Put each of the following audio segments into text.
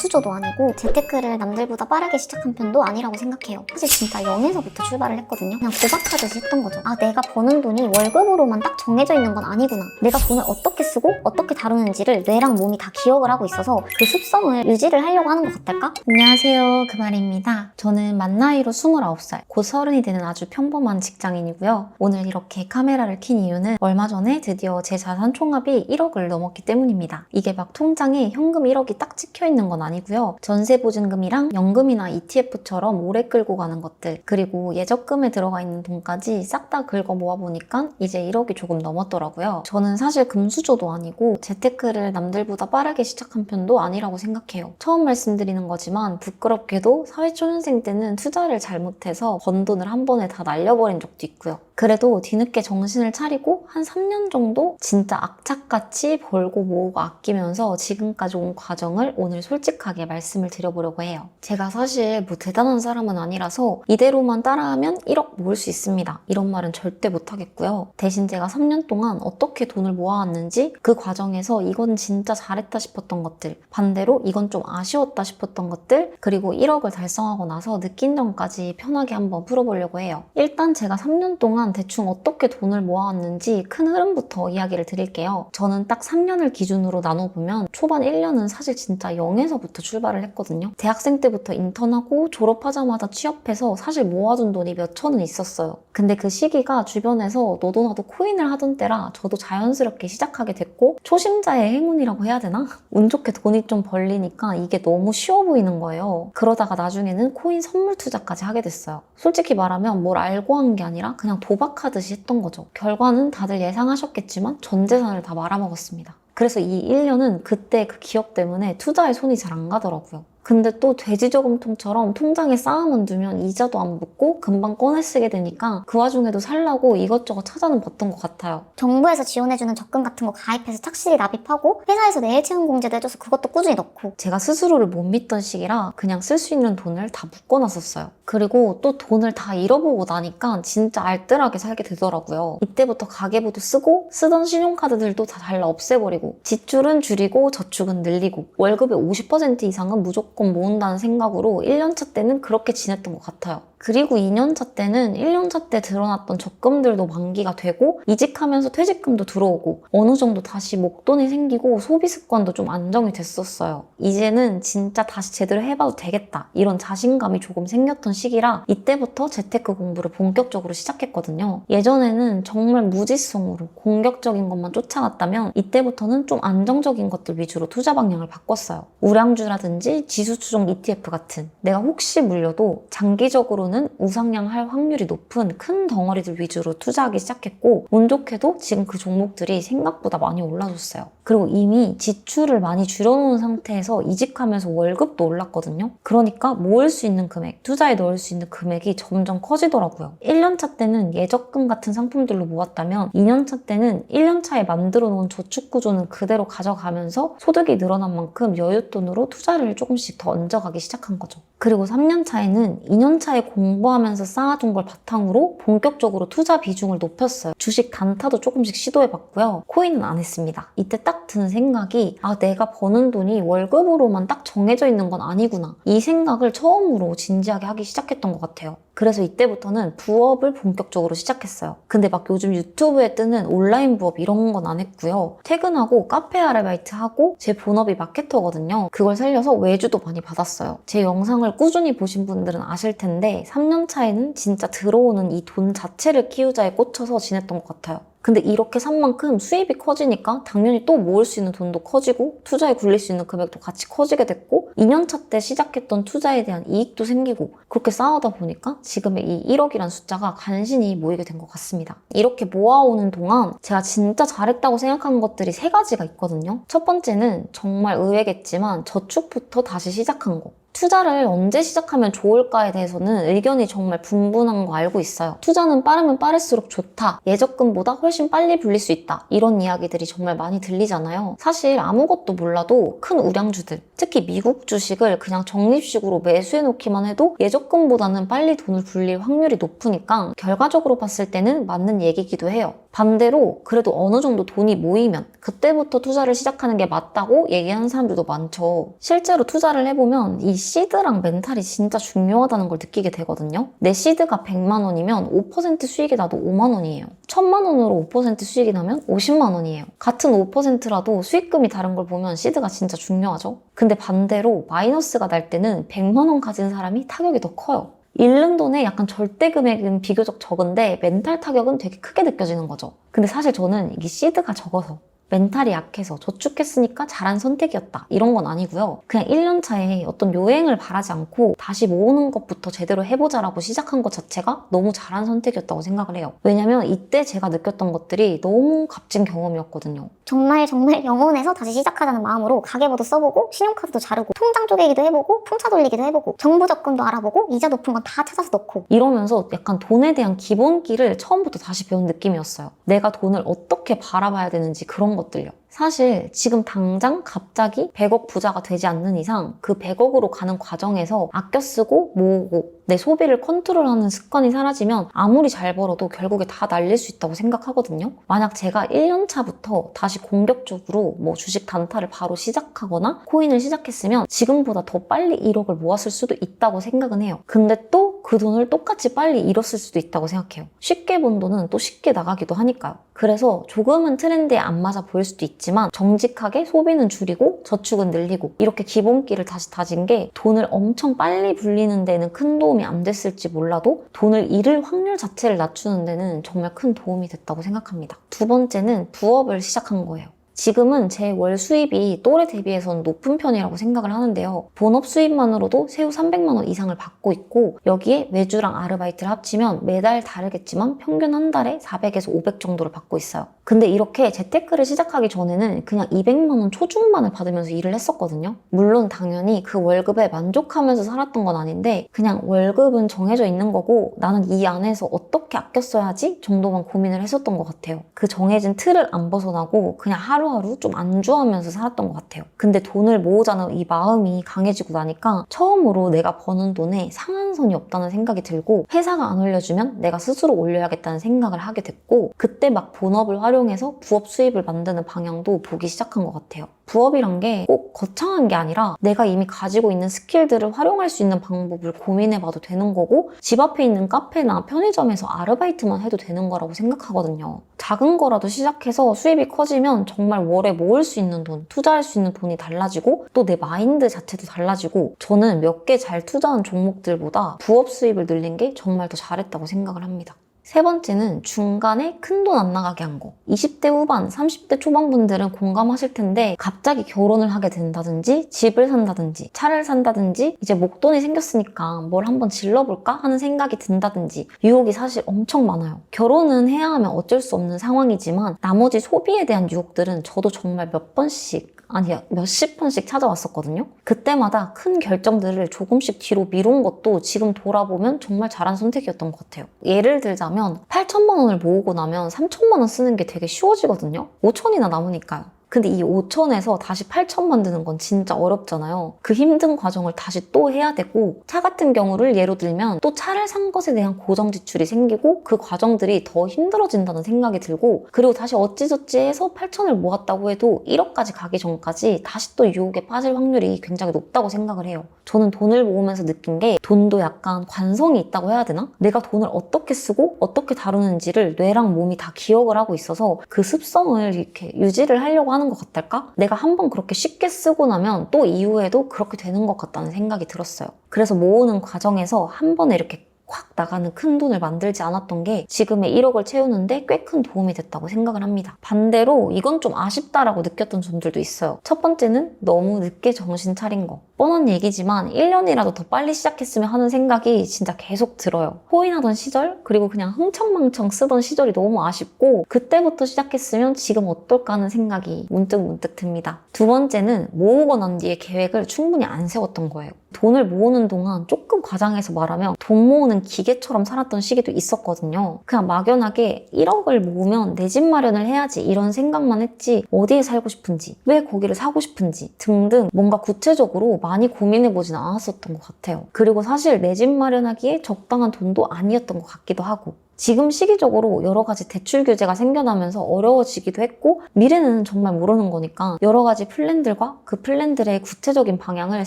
금수저도 아니고 재테크를 남들보다 빠르게 시작한 편도 아니라고 생각해요. 사실 진짜 0에서부터 출발을 했거든요. 그냥 도박하듯이 했던 거죠. 아, 내가 버는 돈이 월급으로만 딱 정해져 있는 건 아니구나. 내가 돈을 어떻게 쓰고 어떻게 다루는지를 뇌랑 몸이 다 기억을 하고 있어서 그 습성을 유지를 하려고 하는 것 같달까? 안녕하세요. 그말입니다. 저는 만 나이로 29살, 곧 서른이 되는 아주 평범한 직장인이고요. 오늘 이렇게 카메라를 킨 이유는 얼마 전에 드디어 제 자산 총합이 1억을 넘었기 때문입니다. 이게 막 통장에 현금 1억이 딱 찍혀 있는 건 아니 고요. 전세 보증금이랑 연금이나 ETF처럼 오래 끌고 가는 것들, 그리고 예적금에 들어가 있는 돈까지 싹 다 긁어 모아보니까 이제 1억이 조금 넘었더라고요. 저는 사실 금수저도 아니고 재테크를 남들보다 빠르게 시작한 편도 아니라고 생각해요. 처음 말씀드리는 거지만 부끄럽게도 사회초년생 때는 투자를 잘못해서 번 돈을 한 번에 다 날려버린 적도 있고요. 그래도 뒤늦게 정신을 차리고 한 3년 정도 진짜 악착같이 벌고 모으고 아끼면서 지금까지 온 과정을 오늘 솔직하게 말씀을 드려보려고 해요. 제가 사실 뭐 대단한 사람은 아니라서 이대로만 따라하면 1억 모을 수 있습니다. 이런 말은 절대 못하겠고요. 대신 제가 3년 동안 어떻게 돈을 모아왔는지 그 과정에서 이건 진짜 잘했다 싶었던 것들, 반대로 이건 좀 아쉬웠다 싶었던 것들, 그리고 1억을 달성하고 나서 느낀 점까지 편하게 한번 풀어보려고 해요. 일단 제가 3년 동안 대충 어떻게 돈을 모아왔는지 큰 흐름부터 이야기를 드릴게요. 저는 딱 3년을 기준으로 나눠보면 초반 1년은 사실 진짜 0에서부터 출발을 했거든요. 대학생 때부터 인턴하고 졸업하자마자 취업해서 사실 모아둔 돈이 몇 천은 있었어요. 근데 그 시기가 주변에서 너도 나도 코인을 하던 때라 저도 자연스럽게 시작하게 됐고 초심자의 행운이라고 해야 되나? 운 좋게 돈이 좀 벌리니까 이게 너무 쉬워 보이는 거예요. 그러다가 나중에는 코인 선물 투자까지 하게 됐어요. 솔직히 말하면 뭘 알고 한 게 아니라 그냥 도 박하듯이 했던 거죠. 결과는 다들 예상하셨겠지만 전 재산을 다 말아먹었습니다. 그래서 이 1년은 그때 그 기억 때문에 투자에 손이 잘 안 가더라고요. 근데 또 돼지저금통처럼 통장에 쌓아만 두면 이자도 안 붙고 금방 꺼내 쓰게 되니까 그 와중에도 살라고 이것저것 찾아는 봤던 것 같아요. 정부에서 지원해주는 적금 같은 거 가입해서 착실히 납입하고 회사에서 내일 채용 공제도 해줘서 그것도 꾸준히 넣고 제가 스스로를 못 믿던 시기라 그냥 쓸 수 있는 돈을 다 묶어놨었어요. 그리고 또 돈을 다 잃어보고 나니까 진짜 알뜰하게 살게 되더라고요. 이때부터 가계부도 쓰고 쓰던 신용카드들도 다 잘라 없애버리고 지출은 줄이고 저축은 늘리고 월급의 50% 이상은 무조건 모은다는 생각으로 1년차 때는 그렇게 지냈던 것 같아요. 그리고 2년차 때는 1년차 때 드러났던 적금들도 만기가 되고 이직하면서 퇴직금도 들어오고 어느 정도 다시 목돈이 생기고 소비 습관도 좀 안정이 됐었어요. 이제는 진짜 다시 제대로 해봐도 되겠다 이런 자신감이 조금 생겼던 시기라 이때부터 재테크 공부를 본격적으로 시작했거든요. 예전에는 정말 무지성으로 공격적인 것만 쫓아갔다면 이때부터는 좀 안정적인 것들 위주로 투자 방향을 바꿨어요. 우량주라든지 지수 추종 ETF 같은 내가 혹시 물려도 장기적으로 는 우상향할 확률이 높은 큰 덩어리들 위주로 투자하기 시작했고 운 좋게도 지금 그 종목들이 생각보다 많이 올라줬어요. 그리고 이미 지출을 많이 줄여놓은 상태에서 이직하면서 월급도 올랐거든요. 그러니까 모을 수 있는 금액, 투자에 넣을 수 있는 금액이 점점 커지더라고요. 1년차 때는 예적금 같은 상품들로 모았다면 2년차 때는 1년차에 만들어 놓은 저축 구조는 그대로 가져가면서 소득이 늘어난 만큼 여윳돈으로 투자를 조금씩 더 얹어가기 시작한 거죠. 그리고 3년 차에는 2년 차에 공부하면서 쌓아둔 걸 바탕으로 본격적으로 투자 비중을 높였어요. 주식 단타도 조금씩 시도해봤고요. 코인은 안 했습니다. 이때 딱 드는 생각이 아 내가 버는 돈이 월급으로만 딱 정해져 있는 건 아니구나. 이 생각을 처음으로 진지하게 하기 시작했던 것 같아요. 그래서 이때부터는 부업을 본격적으로 시작했어요. 근데 막 요즘 유튜브에 뜨는 온라인 부업 이런 건 안 했고요. 퇴근하고 카페 아르바이트 하고 제 본업이 마케터거든요. 그걸 살려서 외주도 많이 받았어요. 제 영상을 꾸준히 보신 분들은 아실 텐데 3년 차에는 진짜 들어오는 이 돈 자체를 키우자에 꽂혀서 지냈던 것 같아요. 근데 이렇게 산 만큼 수입이 커지니까 당연히 또 모을 수 있는 돈도 커지고 투자에 굴릴 수 있는 금액도 같이 커지게 됐고 2년차 때 시작했던 투자에 대한 이익도 생기고 그렇게 쌓아다 보니까 지금의 이 1억이란 숫자가 간신히 모이게 된 것 같습니다. 이렇게 모아오는 동안 제가 진짜 잘했다고 생각하는 것들이 세 가지가 있거든요. 첫 번째는 정말 의외겠지만 저축부터 다시 시작한 거. 투자를 언제 시작하면 좋을까에 대해서는 의견이 정말 분분한 거 알고 있어요. 투자는 빠르면 빠를수록 좋다. 예적금보다 훨씬 빨리 불릴 수 있다. 이런 이야기들이 정말 많이 들리잖아요. 사실 아무것도 몰라도 큰 우량주들, 특히 미국 주식을 그냥 적립식으로 매수해 놓기만 해도 예적금보다는 빨리 돈을 불릴 확률이 높으니까 결과적으로 봤을 때는 맞는 얘기기도 해요. 반대로 그래도 어느 정도 돈이 모이면 그때부터 투자를 시작하는 게 맞다고 얘기하는 사람들도 많죠. 실제로 투자를 해보면 이 시드랑 멘탈이 진짜 중요하다는 걸 느끼게 되거든요. 내 시드가 100만 원이면 5% 수익이 나도 5만 원이에요. 1000만 원으로 5% 수익이 나면 50만 원이에요. 같은 5%라도 수익금이 다른 걸 보면 시드가 진짜 중요하죠. 근데 반대로 마이너스가 날 때는 100만 원 가진 사람이 타격이 더 커요. 잃는 돈의 약간 절대 금액은 비교적 적은데 멘탈 타격은 되게 크게 느껴지는 거죠. 근데 사실 저는 이게 시드가 적어서 멘탈이 약해서 저축했으니까 잘한 선택이었다. 이런 건 아니고요. 그냥 1년 차에 어떤 요행을 바라지 않고 다시 모으는 것부터 제대로 해보자라고 시작한 것 자체가 너무 잘한 선택이었다고 생각을 해요. 왜냐면 이때 제가 느꼈던 것들이 너무 값진 경험이었거든요. 정말 정말 영혼에서 다시 시작하자는 마음으로 가계부도 써보고 신용카드도 자르고 통장 쪼개기도 해보고 풍차 돌리기도 해보고 정부 적금도 알아보고 이자 높은 건 다 찾아서 넣고 이러면서 약간 돈에 대한 기본기를 처음부터 다시 배운 느낌이었어요. 내가 돈을 어떻게 바라봐야 되는지 그런 것 들요. 사실 지금 당장 갑자기 100억 부자가 되지 않는 이상 그 100억으로 가는 과정에서 아껴 쓰고 모으고 내 소비를 컨트롤하는 습관이 사라지면 아무리 잘 벌어도 결국에 다 날릴 수 있다고 생각하거든요. 만약 제가 1년 차부터 다시 공격적으로 뭐 주식 단타를 바로 시작하거나 코인을 시작했으면 지금보다 더 빨리 1억을 모았을 수도 있다고 생각은 해요. 근데 또 그 돈을 똑같이 빨리 잃었을 수도 있다고 생각해요. 쉽게 번 돈은 또 쉽게 나가기도 하니까요. 그래서 조금은 트렌드에 안 맞아 보일 수도 있지만 정직하게 소비는 줄이고 저축은 늘리고 이렇게 기본기를 다시 다진 게 돈을 엄청 빨리 불리는 데는 큰 도움이 안 됐을지 몰라도 돈을 잃을 확률 자체를 낮추는 데는 정말 큰 도움이 됐다고 생각합니다. 두 번째는 부업을 시작한 거예요. 지금은 제 월 수입이 또래 대비해서는 높은 편이라고 생각을 하는데요. 본업 수입만으로도 세후 300만 원 이상을 받고 있고 여기에 외주랑 아르바이트를 합치면 매달 다르겠지만 평균 한 달에 400에서 500 정도를 받고 있어요. 근데 이렇게 재테크를 시작하기 전에는 그냥 200만 원 초중반을 받으면서 일을 했었거든요. 물론 당연히 그 월급에 만족하면서 살았던 건 아닌데 그냥 월급은 정해져 있는 거고 나는 이 안에서 어떻게 아껴 써야지 정도만 고민을 했었던 것 같아요. 그 정해진 틀을 안 벗어나고 그냥 하루 하루 좀 안주하면서 살았던 것 같아요. 근데 돈을 모으자는 이 마음이 강해지고 나니까 처음으로 내가 버는 돈에 상한선이 없다는 생각이 들고 회사가 안 올려주면 내가 스스로 올려야겠다는 생각을 하게 됐고 그때 막 본업을 활용해서 부업 수입을 만드는 방향도 보기 시작한 것 같아요. 부업이란 게 꼭 거창한 게 아니라 내가 이미 가지고 있는 스킬들을 활용할 수 있는 방법을 고민해봐도 되는 거고 집 앞에 있는 카페나 편의점에서 아르바이트만 해도 되는 거라고 생각하거든요. 작은 거라도 시작해서 수입이 커지면 정말 월에 모을 수 있는 돈, 투자할 수 있는 돈이 달라지고 또 내 마인드 자체도 달라지고 저는 몇 개 잘 투자한 종목들보다 부업 수입을 늘린 게 정말 더 잘했다고 생각을 합니다. 세 번째는 중간에 큰 돈 안 나가게 한 거. 20대 후반, 30대 초반 분들은 공감하실 텐데 갑자기 결혼을 하게 된다든지 집을 산다든지 차를 산다든지 이제 목돈이 생겼으니까 뭘 한번 질러볼까 하는 생각이 든다든지 유혹이 사실 엄청 많아요. 결혼은 해야 하면 어쩔 수 없는 상황이지만 나머지 소비에 대한 유혹들은 저도 정말 몇 번씩 아니 몇십 번씩 찾아왔었거든요. 그때마다 큰 결정들을 조금씩 뒤로 미룬 것도 지금 돌아보면 정말 잘한 선택이었던 것 같아요. 예를 들자면 8천만 원을 모으고 나면 3천만 원 쓰는 게 되게 쉬워지거든요. 5천이나 남으니까요. 근데 이 5천에서 다시 8천 만드는 건 진짜 어렵잖아요. 그 힘든 과정을 다시 또 해야 되고 차 같은 경우를 예로 들면 또 차를 산 것에 대한 고정 지출이 생기고 그 과정들이 더 힘들어진다는 생각이 들고 그리고 다시 어찌저찌 해서 8천을 모았다고 해도 1억까지 가기 전까지 다시 또 유혹에 빠질 확률이 굉장히 높다고 생각을 해요. 저는 돈을 모으면서 느낀 게 돈도 약간 관성이 있다고 해야 되나? 내가 돈을 어떻게 쓰고 어떻게 다루는지를 뇌랑 몸이 다 기억을 하고 있어서 그 습성을 이렇게 유지를 하려고 하는 것 같달까? 내가 한 번 그렇게 쉽게 쓰고 나면 또 이후에도 그렇게 되는 것 같다는 생각이 들었어요. 그래서 모으는 과정에서 한 번에 이렇게 확 나가는 큰 돈을 만들지 않았던 게 지금의 1억을 채우는데 꽤 큰 도움이 됐다고 생각을 합니다. 반대로 이건 좀 아쉽다라고 느꼈던 점들도 있어요. 첫 번째는 너무 늦게 정신 차린 거. 뻔한 얘기지만 1년이라도 더 빨리 시작했으면 하는 생각이 진짜 계속 들어요. 호인하던 시절, 그리고 그냥 흥청망청 쓰던 시절이 너무 아쉽고 그때부터 시작했으면 지금 어떨까 하는 생각이 문득 문득 듭니다. 두 번째는 모으고 난 뒤에 계획을 충분히 안 세웠던 거예요. 돈을 모으는 동안 조금 과장해서 말하면 돈 모으는 기계처럼 살았던 시기도 있었거든요. 그냥 막연하게 1억을 모으면 내 집 마련을 해야지 이런 생각만 했지 어디에 살고 싶은지 왜 거기를 사고 싶은지 등등 뭔가 구체적으로 많이 고민해보진 않았었던 것 같아요. 그리고 사실 내 집 마련하기에 적당한 돈도 아니었던 것 같기도 하고 지금 시기적으로 여러 가지 대출 규제가 생겨나면서 어려워지기도 했고 미래는 정말 모르는 거니까 여러 가지 플랜들과 그 플랜들의 구체적인 방향을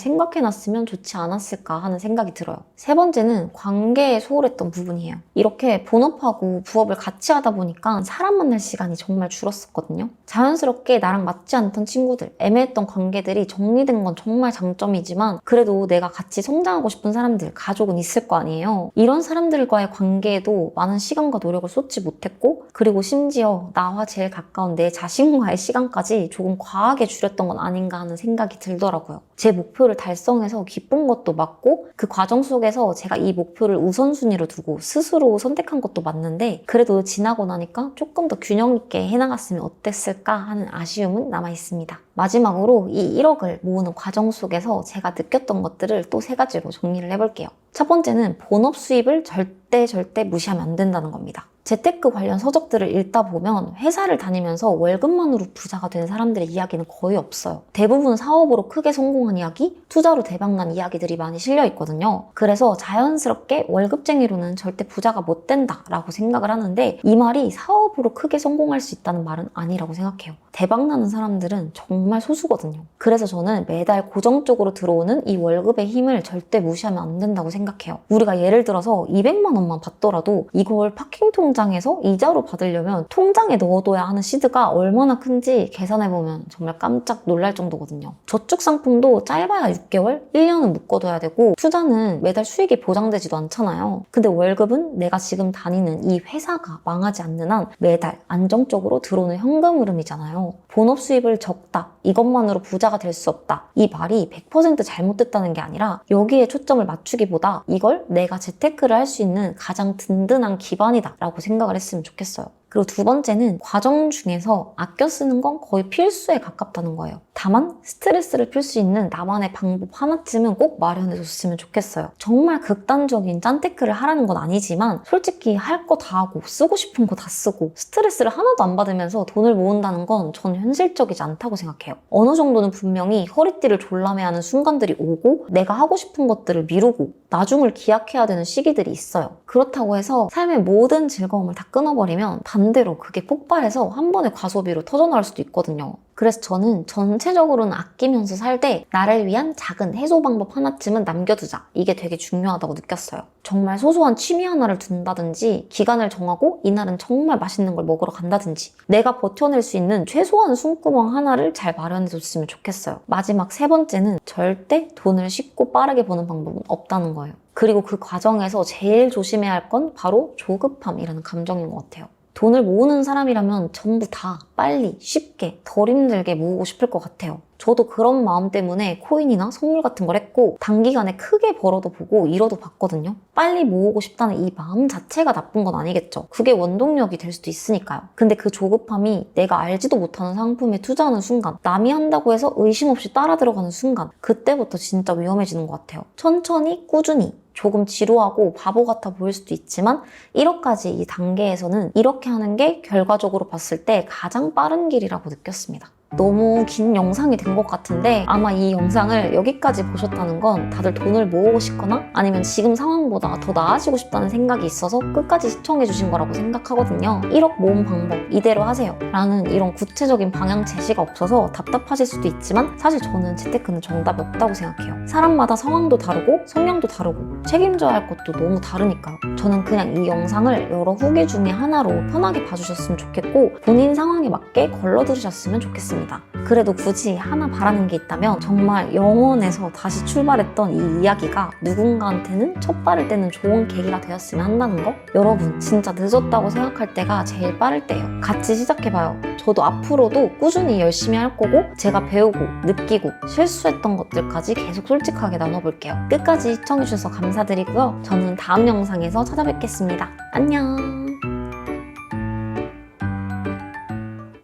생각해놨으면 좋지 않았을까 하는 생각이 들어요. 세 번째는 관계에 소홀했던 부분이에요. 이렇게 본업하고 부업을 같이 하다 보니까 사람 만날 시간이 정말 줄었었거든요. 자연스럽게 나랑 맞지 않던 친구들, 애매했던 관계들이 정리된 건 정말 장점이지만 그래도 내가 같이 성장하고 싶은 사람들, 가족은 있을 거 아니에요. 이런 사람들과의 관계에도 많은 시간과 노력을 쏟지 못했고 그리고 심지어 나와 제일 가까운 내 자신과의 시간까지 조금 과하게 줄였던 건 아닌가 하는 생각이 들더라고요. 제 목표를 달성해서 기쁜 것도 맞고 그 과정 속에서 제가 이 목표를 우선순위로 두고 스스로 선택한 것도 맞는데 그래도 지나고 나니까 조금 더 균형 있게 해나갔으면 어땠을까 하는 아쉬움은 남아 있습니다. 마지막으로 이 1억을 모으는 과정 속에서 제가 느꼈던 것들을 또 세 가지로 정리를 해볼게요. 첫 번째는 본업 수입을 절대 절대 무시하면 안 된다는 겁니다. 재테크 관련 서적들을 읽다 보면 회사를 다니면서 월급만으로 부자가 된 사람들의 이야기는 거의 없어요. 대부분 사업으로 크게 성공한 이야기, 투자로 대박난 이야기들이 많이 실려 있거든요. 그래서 자연스럽게 월급쟁이로는 절대 부자가 못 된다라고 생각을 하는데 이 말이 사업으로 크게 성공할 수 있다는 말은 아니라고 생각해요. 대박나는 사람들은 정말 소수거든요. 그래서 저는 매달 고정적으로 들어오는 이 월급의 힘을 절대 무시하면 안 된다고 생각해요. 우리가 예를 들어서 200만 원만 받더라도 이걸 파킹 통 장에서 이자로 받으려면 통장에 넣어둬야 하는 시드가 얼마나 큰지 계산해보면 정말 깜짝 놀랄 정도거든요. 저축 상품도 짧아야 6개월, 1년은 묶어둬야 되고 투자는 매달 수익이 보장되지도 않잖아요. 근데 월급은 내가 지금 다니는 이 회사가 망하지 않는 한 매달 안정적으로 들어오는 현금 흐름이잖아요. 본업 수입을 적다. 이것만으로 부자가 될 수 없다. 이 말이 100% 잘못됐다는 게 아니라 여기에 초점을 맞추기보다 이걸 내가 재테크를 할 수 있는 가장 든든한 기반이다 라고 생각을 했으면 좋겠어요. 그리고 두 번째는 과정 중에서 아껴 쓰는 건 거의 필수에 가깝다는 거예요. 다만 스트레스를 풀 수 있는 나만의 방법 하나쯤은 꼭 마련해 줬으면 좋겠어요. 정말 극단적인 짠테크를 하라는 건 아니지만 솔직히 할 거 다 하고 쓰고 싶은 거 다 쓰고 스트레스를 하나도 안 받으면서 돈을 모은다는 건 전 현실적이지 않다고 생각해요. 어느 정도는 분명히 허리띠를 졸라매하는 순간들이 오고 내가 하고 싶은 것들을 미루고 나중을 기약해야 되는 시기들이 있어요. 그렇다고 해서 삶의 모든 즐거움을 다 끊어버리면 반대로 그게 폭발해서 한 번에 과소비로 터져나올 수도 있거든요. 그래서 저는 전체적으로는 아끼면서 살 때 나를 위한 작은 해소 방법 하나쯤은 남겨두자. 이게 되게 중요하다고 느꼈어요. 정말 소소한 취미 하나를 둔다든지 기간을 정하고 이날은 정말 맛있는 걸 먹으러 간다든지 내가 버텨낼 수 있는 최소한 숨구멍 하나를 잘 마련해줬으면 좋겠어요. 마지막 세 번째는 절대 돈을 쉽고 빠르게 버는 방법은 없다는 거예요. 그리고 그 과정에서 제일 조심해야 할 건 바로 조급함이라는 감정인 것 같아요. 돈을 모으는 사람이라면 전부 다 빨리, 쉽게, 덜 힘들게 모으고 싶을 것 같아요. 저도 그런 마음 때문에 코인이나 선물 같은 걸 했고 단기간에 크게 벌어도 보고 잃어도 봤거든요. 빨리 모으고 싶다는 이 마음 자체가 나쁜 건 아니겠죠. 그게 원동력이 될 수도 있으니까요. 근데 그 조급함이 내가 알지도 못하는 상품에 투자하는 순간 남이 한다고 해서 의심 없이 따라 들어가는 순간 그때부터 진짜 위험해지는 것 같아요. 천천히 꾸준히 조금 지루하고 바보 같아 보일 수도 있지만 1억까지 이 단계에서는 이렇게 하는 게 결과적으로 봤을 때 가장 빠른 길이라고 느꼈습니다. 너무 긴 영상이 된 것 같은데 아마 이 영상을 여기까지 보셨다는 건 다들 돈을 모으고 싶거나 아니면 지금 상황보다 더 나아지고 싶다는 생각이 있어서 끝까지 시청해 주신 거라고 생각하거든요. 1억 모은 방법 이대로 하세요. 라는 이런 구체적인 방향 제시가 없어서 답답하실 수도 있지만 사실 저는 재테크는 정답이 없다고 생각해요. 사람마다 상황도 다르고 성향도 다르고 책임져야 할 것도 너무 다르니까요. 저는 그냥 이 영상을 여러 후기 중에 하나로 편하게 봐주셨으면 좋겠고 본인 상황에 맞게 걸러 들으셨으면 좋겠습니다. 있습니다. 그래도 굳이 하나 바라는 게 있다면 정말 영원에서 다시 출발했던 이 이야기가 누군가한테는 첫 발을 떼는 좋은 계기가 되었으면 한다는 거? 여러분 진짜 늦었다고 생각할 때가 제일 빠를 때예요. 같이 시작해봐요. 저도 앞으로도 꾸준히 열심히 할 거고 제가 배우고 느끼고 실수했던 것들까지 계속 솔직하게 나눠볼게요. 끝까지 시청해주셔서 감사드리고요. 저는 다음 영상에서 찾아뵙겠습니다. 안녕!